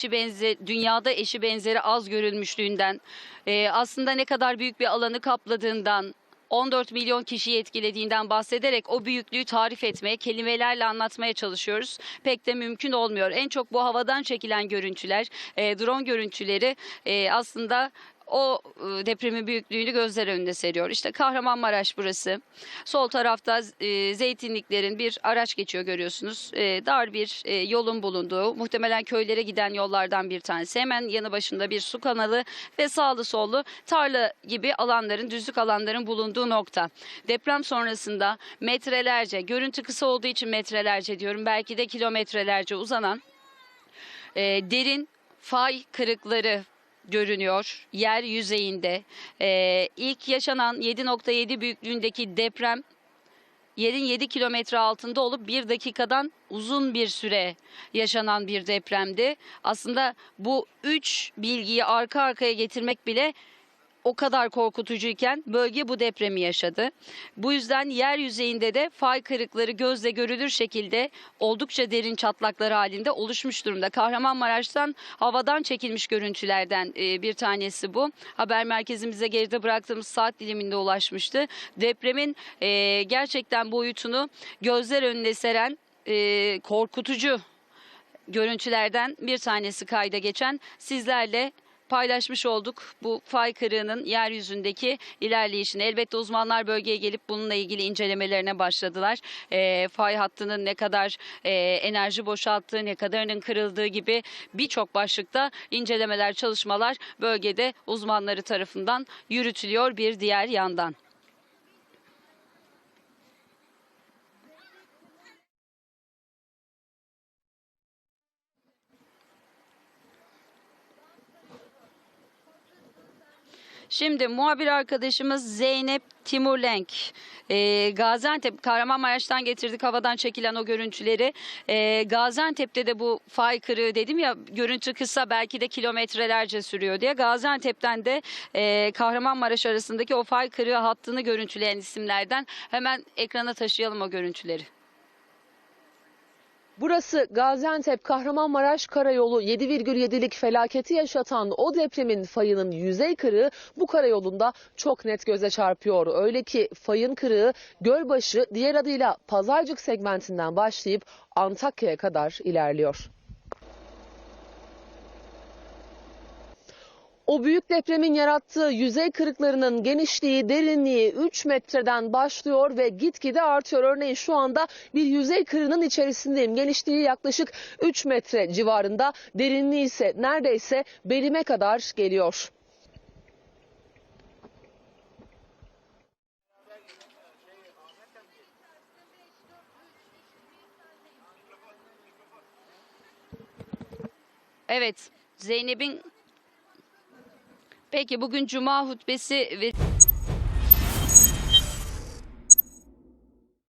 eşi benze, dünyada eşi benzeri az görülmüşlüğünden, e, aslında ne kadar büyük bir alanı kapladığından, 14 milyon kişiyi etkilediğinden bahsederek o büyüklüğü tarif etmeye, kelimelerle anlatmaya çalışıyoruz. Pek de mümkün olmuyor. En çok bu havadan çekilen görüntüler, e, drone görüntüleri e, aslında o e, depremin büyüklüğünü gözler önünde seriyor. İşte Kahramanmaraş burası. Sol tarafta e, zeytinliklerin bir araç geçiyor görüyorsunuz. E, dar bir yolun bulunduğu, muhtemelen köylere giden yollardan bir tanesi. Hemen yanı başında bir su kanalı ve sağlı sollu tarla gibi alanların, düzlük alanların bulunduğu nokta. Deprem sonrasında metrelerce, görüntü kısa olduğu için metrelerce diyorum, belki de kilometrelerce uzanan e, derin fay kırıkları görünüyor yer yüzeyinde. Ee, ilk yaşanan 7.7 büyüklüğündeki deprem yerin 7 kilometre altında olup bir dakikadan uzun bir süre yaşanan bir depremdi. Aslında bu üç bilgiyi arka arkaya getirmek bile o kadar korkutucuyken bölge bu depremi yaşadı. Bu yüzden yer yüzeyinde de fay kırıkları gözle görülür şekilde oldukça derin çatlaklar halinde oluşmuş durumda. Kahramanmaraş'tan havadan çekilmiş görüntülerden e, bir tanesi bu. Haber merkezimize geride bıraktığımız saat diliminde ulaşmıştı. Depremin e, gerçekten boyutunu gözler önüne seren e, korkutucu görüntülerden bir tanesi kayda geçen sizlerle paylaşmış olduk bu fay kırığının yeryüzündeki ilerleyişini. Elbette uzmanlar bölgeye gelip bununla ilgili incelemelerine başladılar. Ee, fay hattının ne kadar e, enerji boşalttığı, ne kadarının kırıldığı gibi birçok başlıkta incelemeler, çalışmalar bölgede uzmanları tarafından yürütülüyor bir diğer yandan. Şimdi muhabir arkadaşımız Zeynep Timurlenk. Ee, Gaziantep, Kahramanmaraş'tan getirdik havadan çekilen o görüntüleri. Ee, Gaziantep'te de bu fay kırığı dedim ya görüntü kısa belki de kilometrelerce sürüyor diye. Gaziantep'ten de e, Kahramanmaraş arasındaki o fay kırığı hattını görüntüleyen isimlerden hemen ekrana taşıyalım o görüntüleri. Burası Gaziantep Kahramanmaraş Karayolu 7,7'lik felaketi yaşatan o depremin fayının yüzey kırığı bu karayolunda çok net göze çarpıyor. Öyle ki fayın kırığı Gölbaşı diğer adıyla Pazarcık segmentinden başlayıp Antakya'ya kadar ilerliyor. O büyük depremin yarattığı yüzey kırıklarının genişliği, derinliği 3 metreden başlıyor ve gitgide artıyor. Örneğin şu anda bir yüzey kırığının içerisindeyim. Genişliği yaklaşık 3 metre civarında, derinliği ise neredeyse belime kadar geliyor. Evet Zeynep'in Peki bugün cuma hutbesi ve